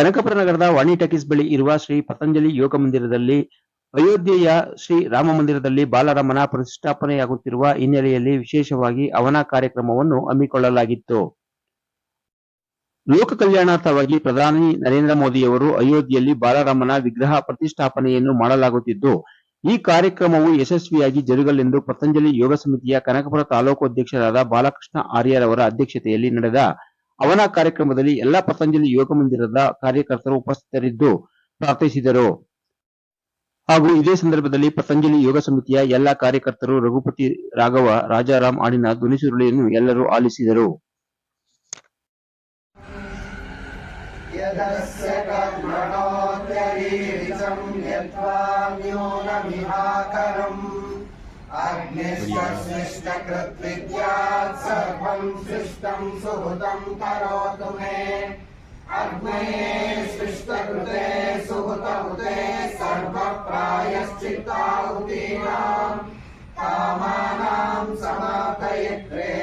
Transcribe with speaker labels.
Speaker 1: ಕನಕಪುರ ನಗರದ ವಾಣಿ ಟಕೀಸ್ ಬಳಿ ಇರುವ ಶ್ರೀ ಪತಂಜಲಿ ಯೋಗ ಮಂದಿರದಲ್ಲಿ, ಅಯೋಧ್ಯೆಯ ಶ್ರೀ ರಾಮ ಮಂದಿರದಲ್ಲಿ ಬಾಲರಾಮನ ಪ್ರತಿಷ್ಠಾಪನೆಯಾಗುತ್ತಿರುವ ಹಿನ್ನೆಲೆಯಲ್ಲಿ ವಿಶೇಷವಾಗಿ ಅವನ ಕಾರ್ಯಕ್ರಮವನ್ನು ಹಮ್ಮಿಕೊಳ್ಳಲಾಗಿತ್ತು. ಲೋಕ ಕಲ್ಯಾಣಾರ್ಥವಾಗಿ ಪ್ರಧಾನಿ ನರೇಂದ್ರ ಮೋದಿಯವರು ಅಯೋಧ್ಯೆಯಲ್ಲಿ ಬಾಲರಾಮನ ವಿಗ್ರಹ ಪ್ರತಿಷ್ಠಾಪನೆಯನ್ನು ಮಾಡಲಾಗುತ್ತಿದ್ದು, ಈ ಕಾರ್ಯಕ್ರಮವು ಯಶಸ್ವಿಯಾಗಿ ಜರುಗಲೆಂದು ಪತಂಜಲಿ ಯೋಗ ಸಮಿತಿಯ ಕನಕಪುರ ತಾಲೂಕು ಅಧ್ಯಕ್ಷರಾದ ಬಾಲಕೃಷ್ಣ ಆರ್ಯರವರ ಅಧ್ಯಕ್ಷತೆಯಲ್ಲಿ ನಡೆದ ಅವನ ಕಾರ್ಯಕ್ರಮದಲ್ಲಿ ಎಲ್ಲ ಪತಂಜಲಿ ಯೋಗ ಮಂದಿರದ ಕಾರ್ಯಕರ್ತರು ಉಪಸ್ಥಿತರಿದ್ದು ಪ್ರಾರ್ಥಿಸಿದರು. ಹಾಗೂ ಇದೇ ಸಂದರ್ಭದಲ್ಲಿ ಪತಂಜಲಿ ಯೋಗ ಸಮಿತಿಯ ಎಲ್ಲ ಕಾರ್ಯಕರ್ತರು ರಘುಪತಿ ರಾಘವ, ರಾಜಾರಾಮ್ ಆಡಿನ ಧ್ವನಿಸುರುಳಿಯನ್ನು ಎಲ್ಲರೂ ಆಲಿಸಿದರು.
Speaker 2: ಯದಸ್ಯ कर्मणोऽत्यरीरिचम् यत्त्वान्यूनमिहाकरम् अग्निष्टकृद्विद्यात् सर्वम् सृष्टम् सुहृदम् करोतु मे अग्नये सृष्टकृते सुहृतहुते सर्वप्रायश्चित्ताहुतीनाम् कामानाम् समापयित्रे